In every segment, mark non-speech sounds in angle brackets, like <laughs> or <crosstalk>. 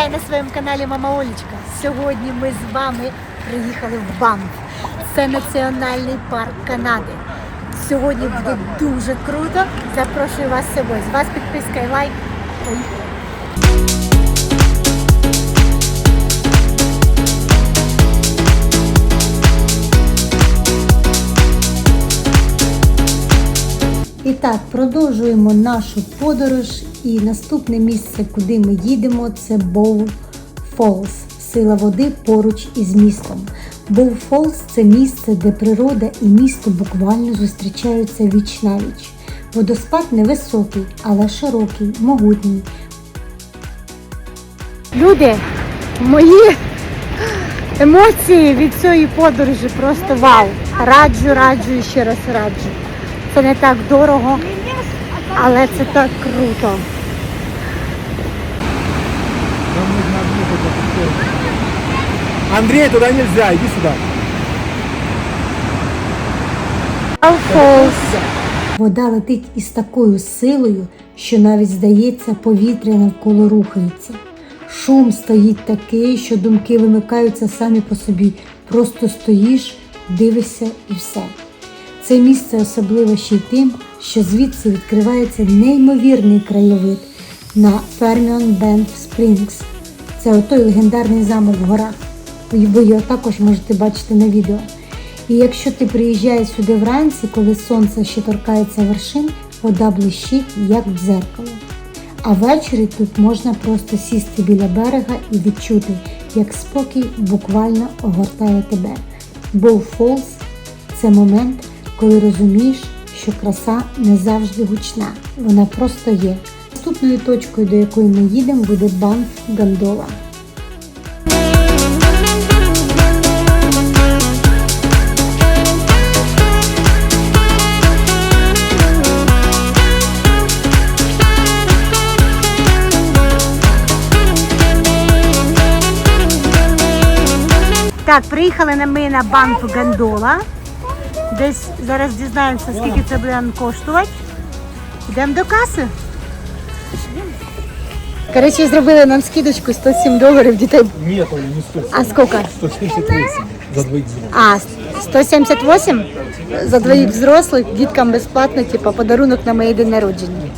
вітаю на своєму каналі Мама Олечка. Сьогодні ми з вами приїхали в Банф. Це національний парк Канади. Сьогодні буде дуже круто. Запрошую вас з собою. З вас підписка і лайк. Поїхали. І так, продовжуємо нашу подорож. І наступне місце, куди ми їдемо, це Боу Фолс. Сила води поруч із містом. Боу Фолс це місце, де природа і місто буквально зустрічаються віч на віч. Водоспад невисокий, але широкий, могутній. Люди, мої емоції від цієї подорожі просто вау. Раджу, раджу і ще раз раджу. Це не так дорого, але це так круто. Сторону. Андрей, туда нельзя, иди сюда. Вода летить із такою силою, що навіть здається, повітря навколо рухається. Шум стоїть такий, що думки вимикаються самі по собі. Просто стоїш, дивишся і все. Це місце особливо ще й тим, що звідси відкривається неймовірний краєвид на Ферміон Бенд Спрінгс. Це отой легендарний замок в горах. Ви його також можете бачити на відео. І якщо ти приїжджаєш сюди вранці, коли сонце ще торкається вершин, вода блищить, як в дзеркало. А ввечері тут можна просто сісти біля берега і відчути, як спокій буквально огортає тебе. Боу Фолз це момент, коли розумієш, що краса не завжди гучна, вона просто є. Наступною точкою, до якої ми їдемо, буде Банф Гандола. Так, приїхали ми на банк Гандола. Десь зараз дізнаємося, скільки це буде коштувати. Йдемо до каси. Коротше, зробили нам скидочку 107 доларів дітей. Нет, не 100. А скільки? 178 за двоих взрослых. А, 178 за двоїх взрослих, діткам безплатно, типу, подарунок на моє день народження.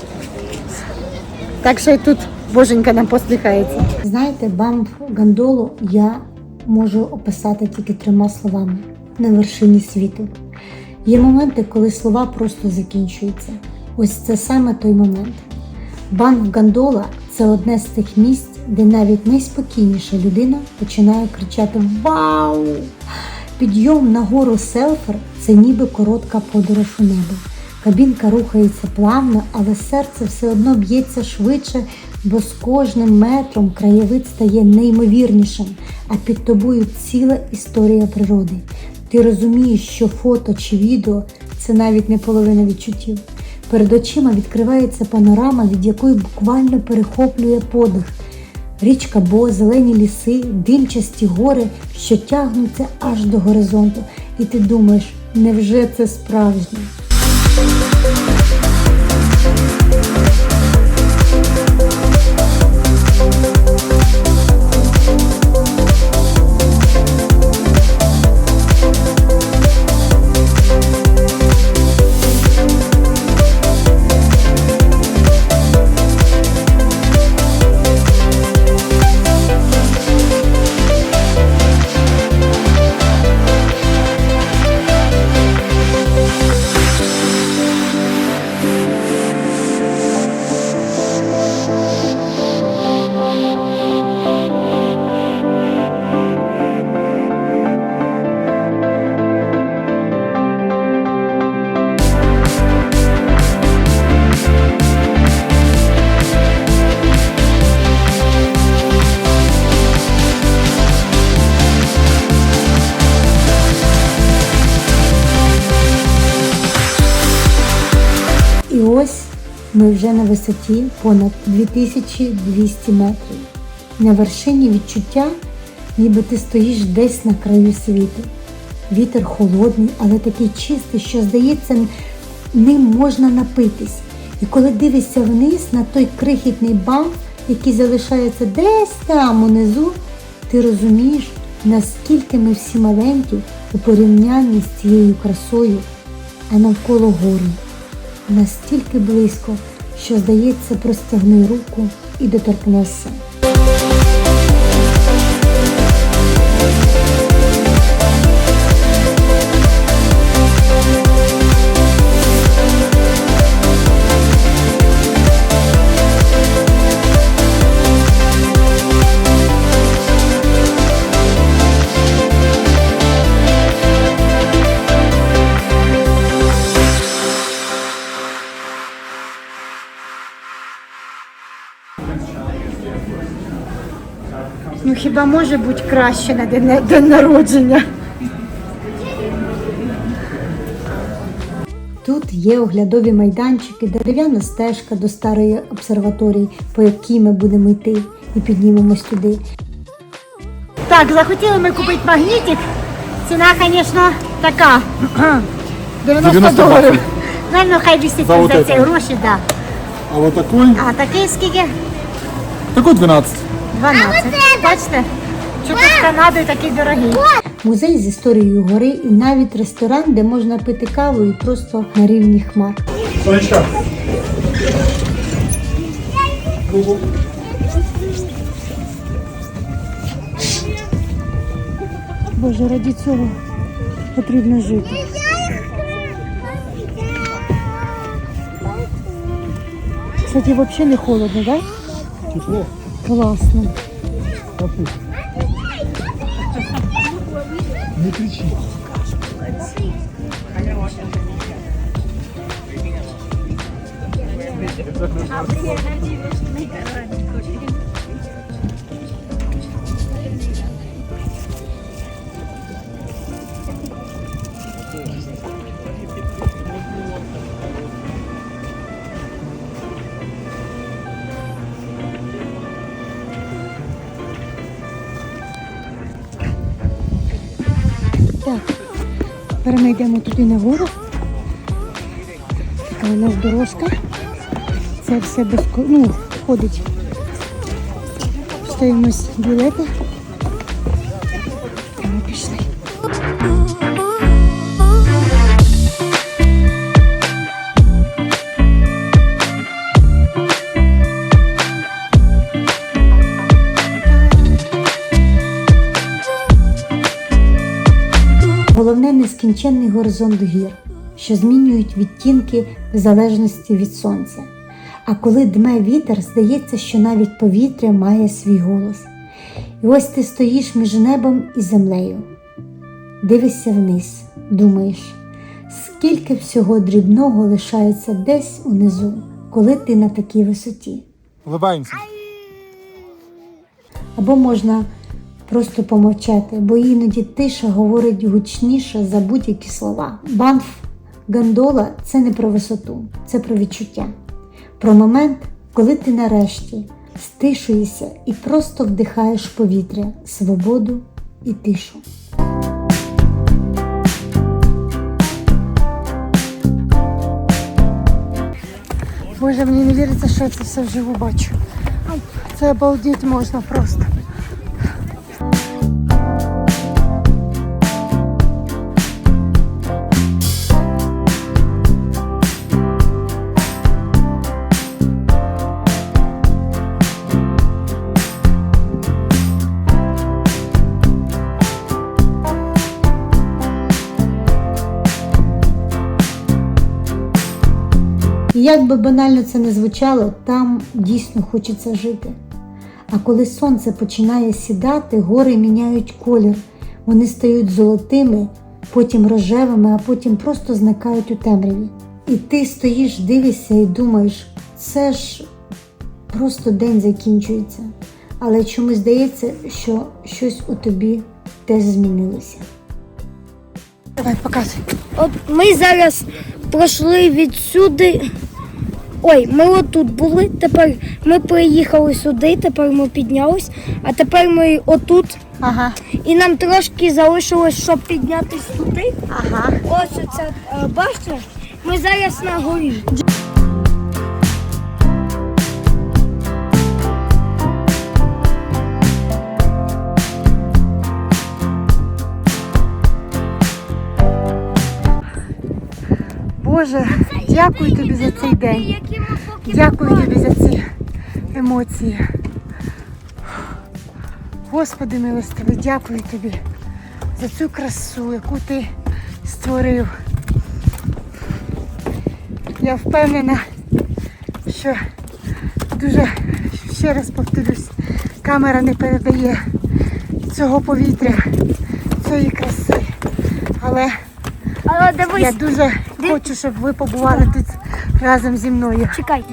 Так що і тут боженька нам посміхається. Знаєте, банф гандолу я можу описати тільки трьома словами на вершині світу. Є моменти, коли слова просто закінчуються. Ось це саме той момент. Банк Гандола це одне з тих місць, де навіть найспокійніша людина починає кричати Вау! Підйом на гору селфер це ніби коротка подорож у небо. Кабінка рухається плавно, але серце все одно б'ється швидше, бо з кожним метром краєвид стає неймовірнішим, а під тобою ціла історія природи. Ти розумієш, що фото чи відео це навіть не половина відчуттів. Перед очима відкривається панорама, від якої буквально перехоплює подих. Річка Бо, зелені ліси, димчасті гори, що тягнуться аж до горизонту. І ти думаєш, невже це справжнє? Ми вже на висоті понад 2200 метрів. На вершині відчуття, ніби ти стоїш десь на краю світу. Вітер холодний, але такий чистий, що здається, ним можна напитись. І коли дивишся вниз на той крихітний банк, який залишається десь там унизу, ти розумієш, наскільки ми всі маленькі у порівнянні з цією красою, а навколо гори. Настільки близько, що здається, простягни руку і доторкнешся. Хіба може бути краще на день, день народження? Тут є оглядові майданчики, дерев'яна стежка до старої обсерваторії, по якій ми будемо йти і піднімемось туди. Так, захотіли ми купити магнітик. Ціна, звісно, така. 90, 90 доларів. Наверно, хай висить За за, ці гроші, да. А вот такой, А такий скільки? такой 12. 12. Бачите? Що з Канадою такий дорогий. Музей з історією гори і навіть ресторан, де можна пити каву і просто на рівні хмар. Сонечка. Боже, раді цього потрібно жити. Кстати, взагалі не холодно, так? Тепло. Класно. Не кричи. Так, тепер ми йдемо туди нагору. Така у нас дорожка. Це все без ну, ходить. Стоїмось білети. Нескінченний горизонт гір, що змінюють відтінки в залежності від сонця. А коли дме вітер, здається, що навіть повітря має свій голос. І ось ти стоїш між небом і землею. Дивишся вниз, думаєш, скільки всього дрібного лишається десь унизу, коли ти на такій висоті. Або можна просто помовчати, бо іноді тиша говорить гучніше за будь-які слова. Банф гандола це не про висоту, це про відчуття. Про момент, коли ти нарешті стишуєшся і просто вдихаєш повітря, свободу і тишу. Боже, мені не віриться, що я це все вживу бачу. Це обалдеть можна просто. Як би банально це не звучало, там дійсно хочеться жити. А коли сонце починає сідати, гори міняють колір. Вони стають золотими, потім рожевими, а потім просто зникають у темряві. І ти стоїш, дивишся і думаєш, це ж просто день закінчується. Але чомусь здається, що щось у тобі теж змінилося. Давай, показуй. От ми зараз пройшли відсюди. Ой, ми отут були, тепер ми приїхали сюди, тепер ми піднялись, а тепер ми отут. Ага. І нам трошки залишилось, щоб піднятися туди. Ага. Ось оце башня. Ми зараз на горі. Боже дякую тобі за цей день. Дякую тобі за ці емоції. Господи милостивий, дякую тобі за цю красу, яку ти створив. Я впевнена, що дуже ще раз повторюсь, камера не передає цього повітря, цієї краси. Але Але я дуже хочу, щоб ви побували тут разом зі мною. чекай.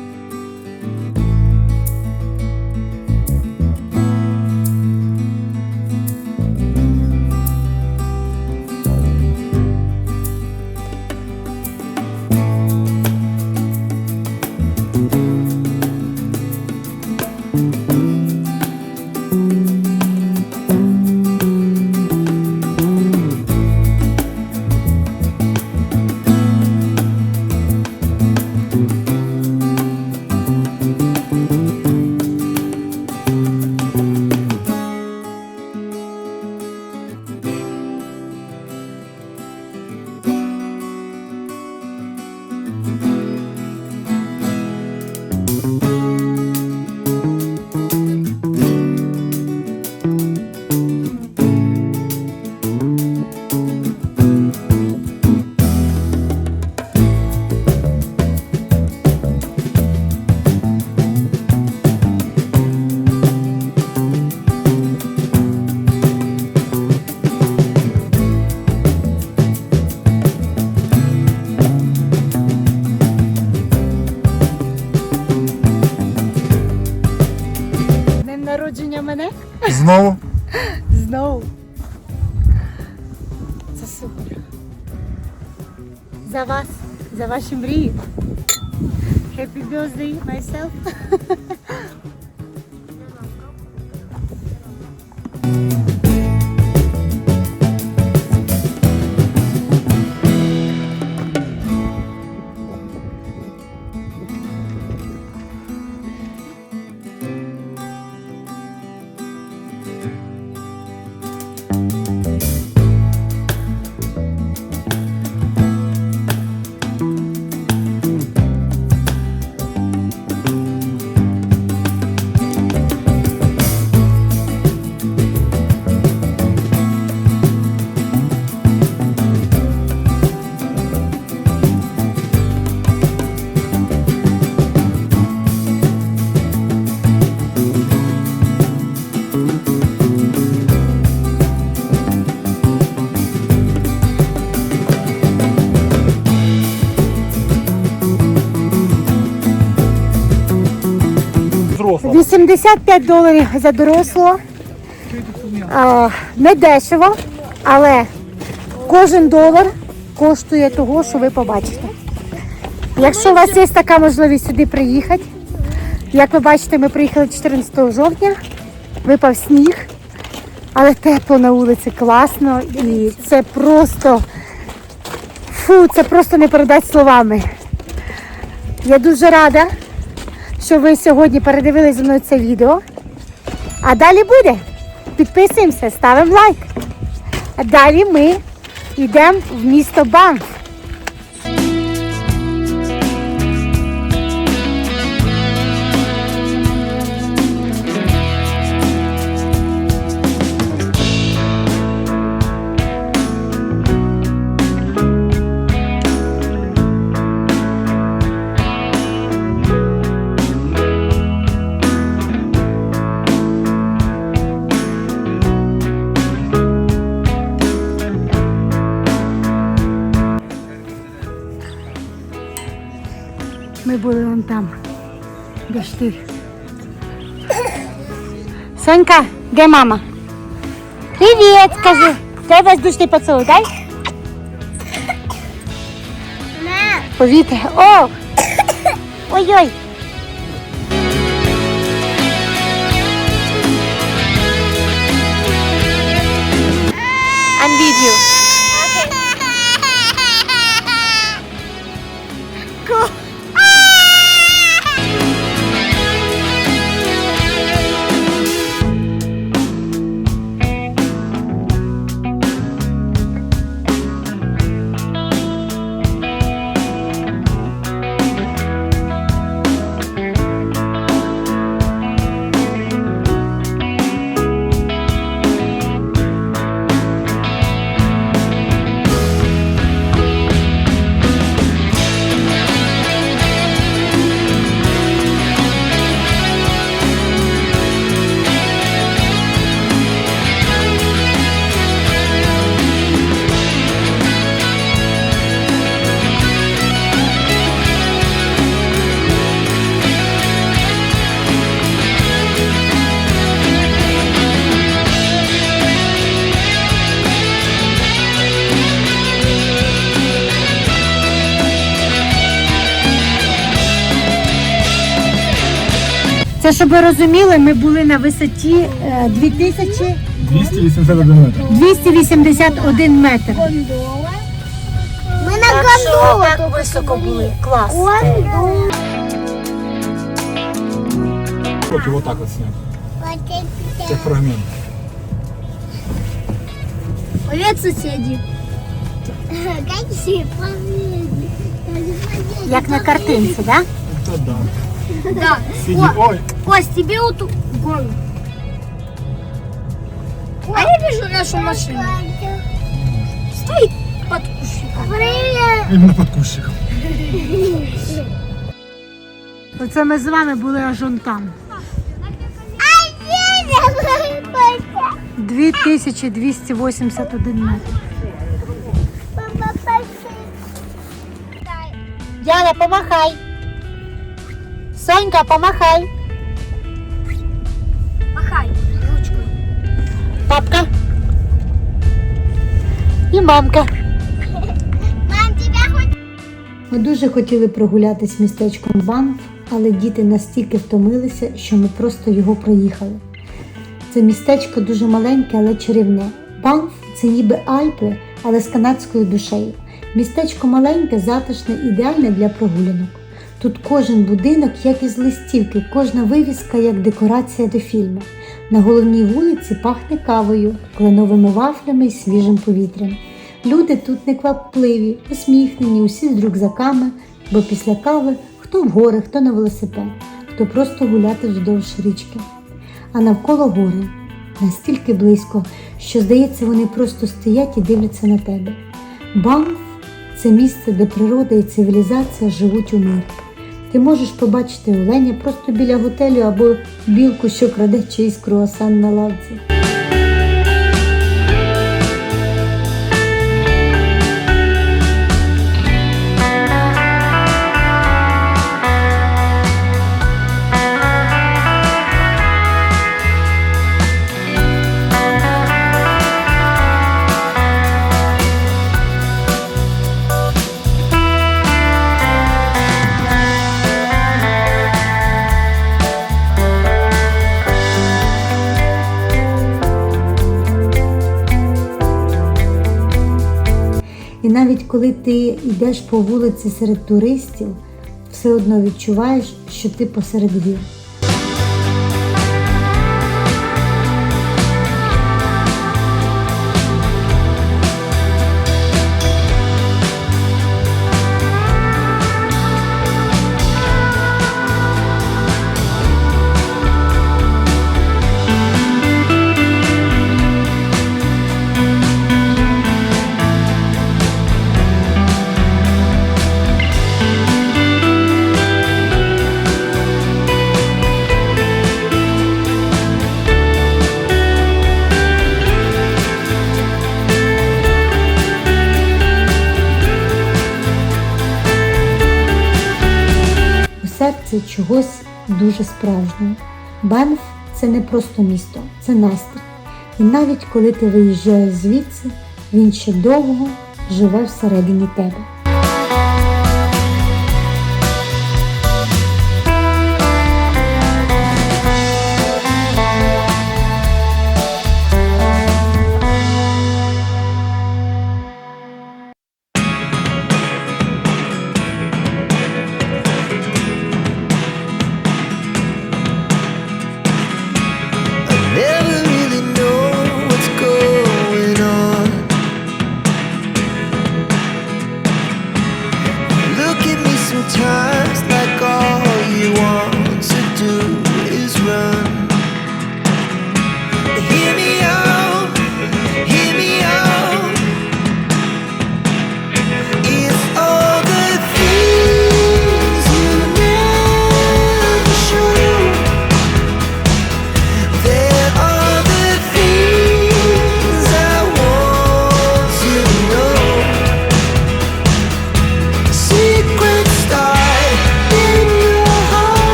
Знову? знову. Це супер. За вас, за ваші мрії. Happy birthday myself. <laughs> 85 доларів за дорослого. Не дешево, але кожен долар коштує того, що ви побачите. Якщо у вас є така можливість сюди приїхати, як ви бачите, ми приїхали 14 жовтня, випав сніг, але тепло на вулиці, класно і це просто фу, це просто не передати словами. Я дуже рада, що ви сьогодні передивились зі мною це відео. А далі буде. Підписуємося, ставимо лайк. А далі ми йдемо в місто Банф. Ж? Сонька, де мама? Привіт, скажи. Дай воздушний поцілуй, дай. Повітря. О! Ой-ой. Це щоб ви розуміли, ми були на висоті е, 2000 281 метр. 281 метр. Гондола. Ми на гондолу. так високо були. Клас. Гондола. Вот так вот снять. Как фрагмент. Привет, соседи. Як на картинці, так? Да. Да. Сиди. О, Ой, Кость, тебе вот гору. А я вижу нашу машину. Стоит под кущиком. Привет. именно под кущиком. Оце ми з вами були аж он там. 2281 метр. Діана, помахай. Сонька, помахай. Махай ручкой. Папка. І мамка. Мам, тебя хоть... Ми дуже хотіли прогулятись містечком Банф, але діти настільки втомилися, що ми просто його проїхали. Це містечко дуже маленьке, але чарівне. Банф це ніби Альпи, але з канадською душею. Містечко маленьке, затишне, ідеальне для прогулянок. Тут кожен будинок, як із листівки, кожна вивіска як декорація до фільму. На головній вулиці пахне кавою, кленовими вафлями і свіжим повітрям. Люди тут неквапливі, усміхнені, усі з рюкзаками, бо після кави хто в гори, хто на велосипед, хто просто гуляти вздовж річки. А навколо гори настільки близько, що здається, вони просто стоять і дивляться на тебе. Банф це місце, де природа і цивілізація живуть у мирі. Ти можеш побачити оленя просто біля готелю або білку, що краде чийсь круасан на лавці. Коли ти йдеш по вулиці серед туристів, все одно відчуваєш, що ти посеред гір. У серці чогось дуже справжнього. Банф це не просто місто, це настрій. І навіть коли ти виїжджаєш звідси, він ще довго живе всередині тебе.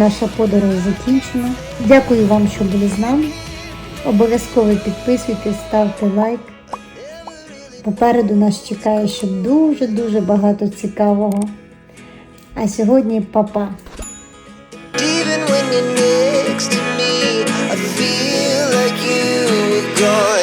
Наша подорож закінчена. Дякую вам, що були з нами. Обов'язково підписуйтесь, ставте лайк. Попереду нас чекає ще дуже-дуже багато цікавого. А сьогодні па-па. Even when you're next to me, I feel like you were gone